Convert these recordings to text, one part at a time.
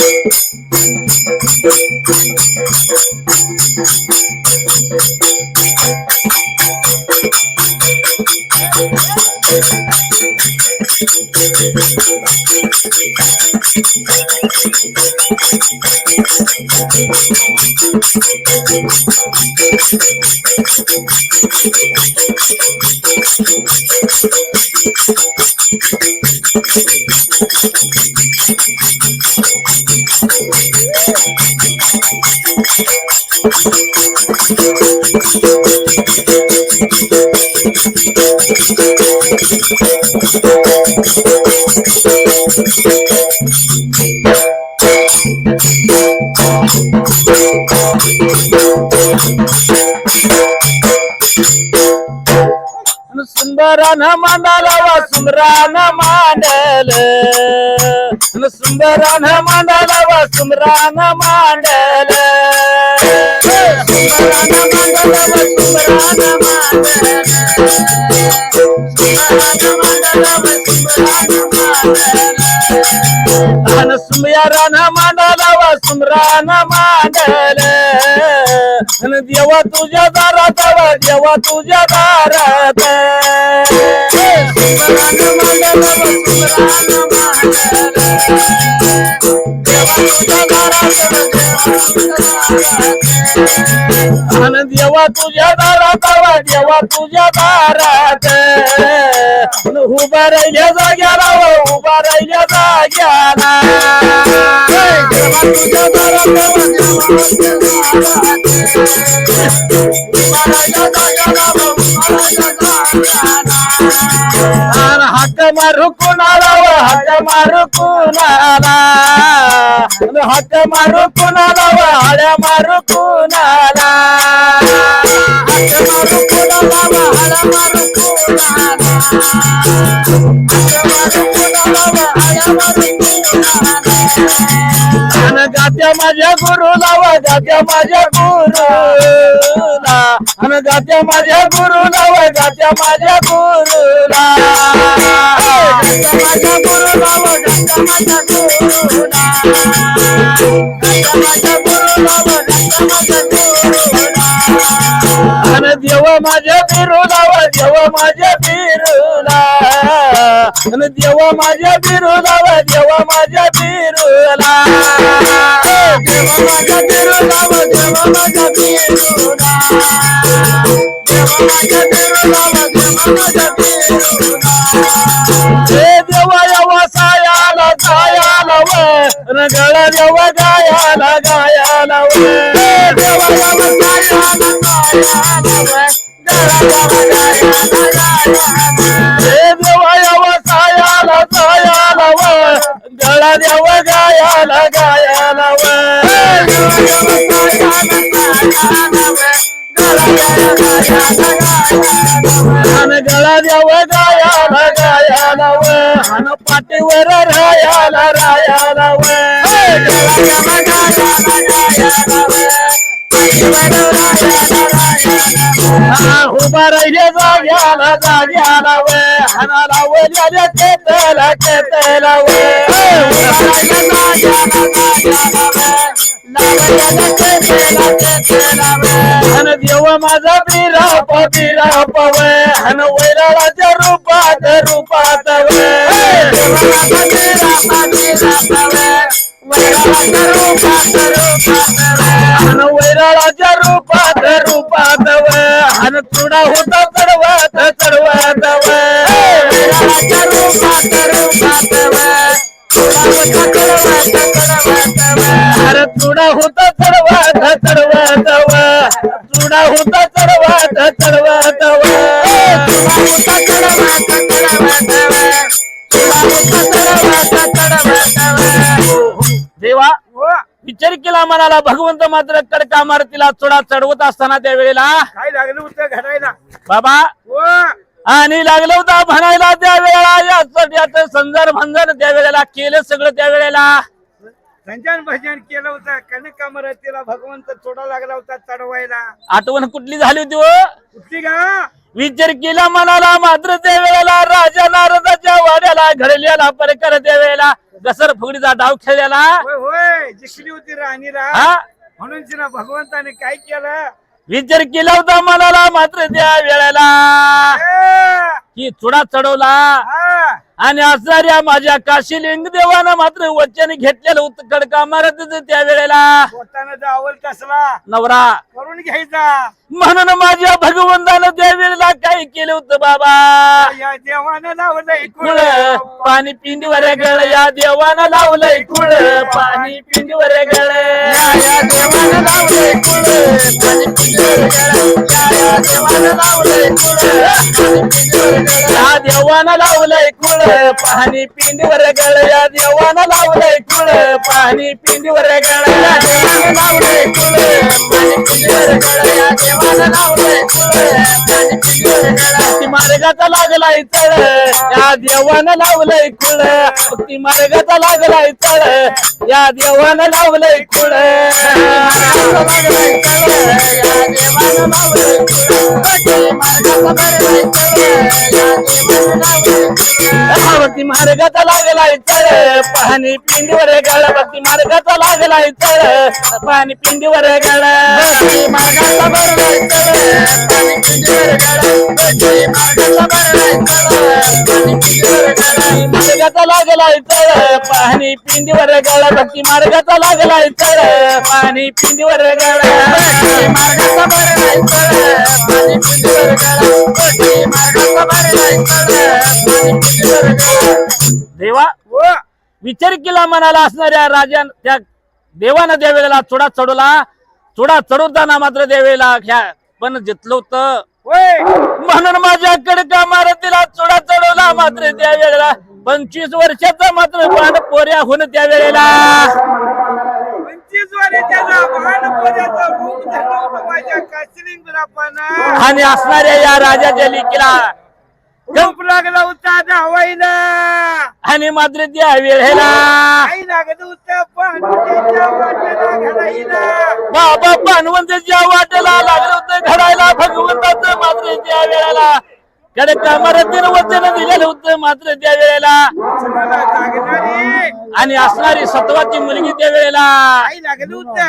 मांडाला वा सुंदरान मांडल सुंदरान मांडाला वा सुंदरान मांडल सुंदरान मांडाला वा सुंदरान मांडल सुंदरान मांडाला वा सुंदरान मांडल अन देवा तुझ्या दारात वा देवा तुझ्या दारात सुंदरान मांडल वा सुंदरान अन देवा तुझ्या दारात वा देवा तुझ्या दारात. उभा राहिल्या जाग्याला उभा राहिल्या जाग्याला. तुझ्या दारात हक्क मारू कुणाला हक्क मारू कुणाला? अन हक्क मारू कुणाला व हड्या मारू कुणाला? हक्क मारू कुणाला व मारू कुणाला? गात्या माझ्या गुरुला व गात्या माझ्या गुरुला. अन गात्या माझ्या गुरुला व गात्या माझ्या गुरुला. माझ्या गुरुला व गात्या माझ्या गुरुला गात्या माझ्या गुरुला व गात्या माझ्या गुरुला देव माझ्या बिरुला देव माझ्या बिरुला. अन देव माझ्या देव माझ्या बिरुला देव माझ्या देव माझ्या बिरुला. देव माझ्या बिरुला व देव माझ्या बिरुला देव गायाला गायाला व देवा यवा सायाला सायाला व हे देवा यवा सायाला सायाला व गळा देव गायाला गायाला व हन गळा देव गायाला गायाला व हन पाठीवर रायाला रायाला व उभा राहिले जाग्याला जाग्याला व हनाला वल्याला केतला केतला व हन देव माझा बिराप बिराप व हन वैराळाच्या रूपात रूपात हन वैराळाच्या रूपात रूपात व हन तुडा होता चढवत चढवत व वैराळाच्या रूपात रूपात अरे होता होता देवा विचार केला म्हणाला भगवंत मात्र कडका मारतीला चुडा चढवत असताना त्या वेळेला काय लागलं होतं घडायला बाबा आणि लागलं होतं म्हणायला त्या वेळेला याचं याचं संजर भंजन त्या वेळेला केलं सगळं त्या वेळेला. संजन भजन केलं होतं कनक तिला भगवंत चोडा लागला होता चढवायला. आठवण कुठली झाली होती हो? कुठली का विचार केला म्हणाला मात्र त्या वेळेला राजा नारदाच्या वाड्याला घडलेला परकर त्या वेळेला घसर फुगडीचा डाव खेळलेला. होय होय जिंकली होती राणीला. म्हणून तिला भगवंताने काय केलं? विचार केला होता म्हणाला मात्र त्या वेळेला की चुडा चढवला. आणि असणाऱ्या माझ्या काशीलिंग देवानं मात्र वचन घेतलेलं होतं कडका मारत त्या वेळेला. नवरा. करून घ्यायचा. म्हणून माझ्या भगवंतानं त्या वेळेला काय केलं होतं बाबा. या देवानं लावलंय कुळ. पाणी पिंडीवर गळ. या देवानं लावलंय कुळ पाणी पिंडीवर गळ. या देवानं लावलंय कुळ. पाणी पिंडीवर गळ. या देवानं लावलंय कुळ. पाणी पिंडीवर गळ. या देवानं लावलंय कुळ पाणी पिंडीवर गळ. या देवानं लावलंय कुळ पाणी पिंडीवर गळ. या देवानं लावलंय कुळ. पाणी पिंडीवर गळ. या देवानं लावलंय कुळ. ती मार्गाचा लागलाय चढ या देवानं लावलंय कुळ. लागलाय चढ या देवानं लावलंय कुळ. लागलाय चढ या भक्ती मार्गाचा लागलाय चढ पाणी पिंडीवर गळ. भक्ती मार्गाचा लागलाय चढ पाणी पिंडीवर गळ. भक्ती मार्गाचा बरलाय चढ पाणी पिंडीवर गळ. भक्ती मार्गाचा बरलाय चढ मार्गाचा लागला इतर पाणी पिंडीवर गळ भक्ती मार्गाचा लागला इतर पाणी पिंडीवर गळ मार्गाचा पाणी पिंडीवर मार्गाचा पाणी पिंडीवर देवा विचार केला मनाला असणाऱ्या राजा त्या देवानं देवेला चुडा चढवला चुडा चढवताना मात्र देवेला पण जितलं होतं म्हणून माझ्याकडे का मारतीला चुडा चढवला मात्र त्या वेळेला. पंचवीस वर्षाचा मात्र बाण पोऱ्या होऊन त्या वेळेला. आणि असणाऱ्या या राजाच्या लेकीला रूप लागला होता धावायला आणि मात्र त्या वेळेला काही लागत होतं पण त्याच्या वाटेला घडाईला बाबा पानवंताच्या वाटेला लागलं होतं घडायला भगवंताचं मात्र त्या वेळेला कडे कामारातीनं वचन दिलेलं होतं मात्र त्या वेळेला जागणारी आणि असणारी सत्वाची मुलगी त्या वेळेला.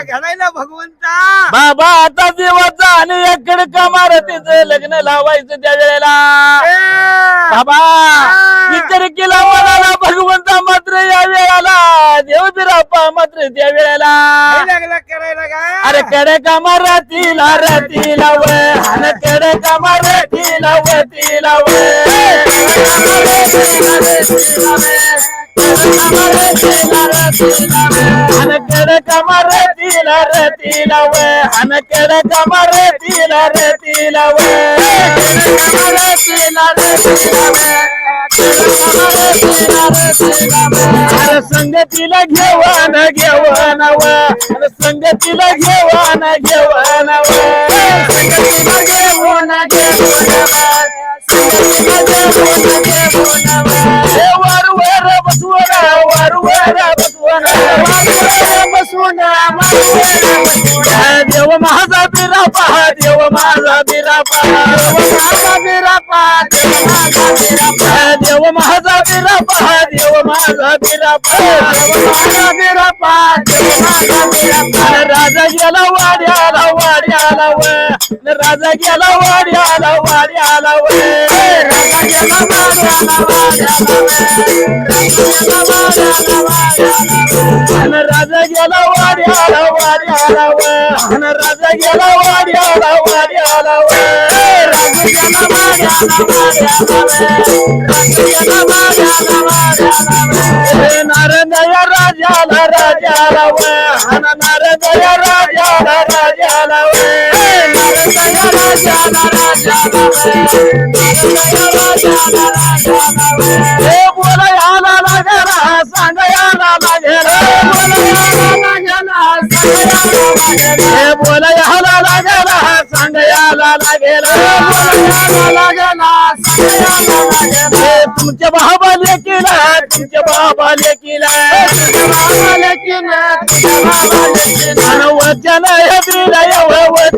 घडायला भगवंता. बाबा आता देवाचा आणि याकडे कामारतीचं लग्न लावायचं त्या वेळेला. बाबा विचार केला मनाला भगवंता मात्र या वेळेला. देव बिरापा मात्र त्या वेळेला. लागला करायला अरे कडे कामा रातीला रातीला व हनकडे कामा रातीला व तिला व. हनकडे कामा रातीला रातीला व हनकडे कामा रातीला रातीला व रातीला रातीला अरे संगतीला घेवान घेवान व अरे संगतीला घेवान घेवान व संगतीला घेवान घेवान वर वर देव माझा बिरापा देव माझा बिरापा देव माझा बिरापा देव देव माझा बिरापा देव देव माझा बिरापा राजा गेला वाड्याला वाड्याला राजा गेला वाड्याला वाड्याला राजा गेला वाड्याला वाड्याला राजा गेला वाड्याला वाड्याला व राजा गेला वाड्याला वाड्याला राजा गेला वाड्याला वाड्याला व नारद राजाला राजाला व हन नारदया राजाला राजाला व नारदया राजाला राजाला बोला याला सांग याला बोला याला लागला सांग याला लागला बोला तुमच्या बाबा लेकीला तुमच्या बाबा लेकीला. बाबा लेकीला वचन दिलं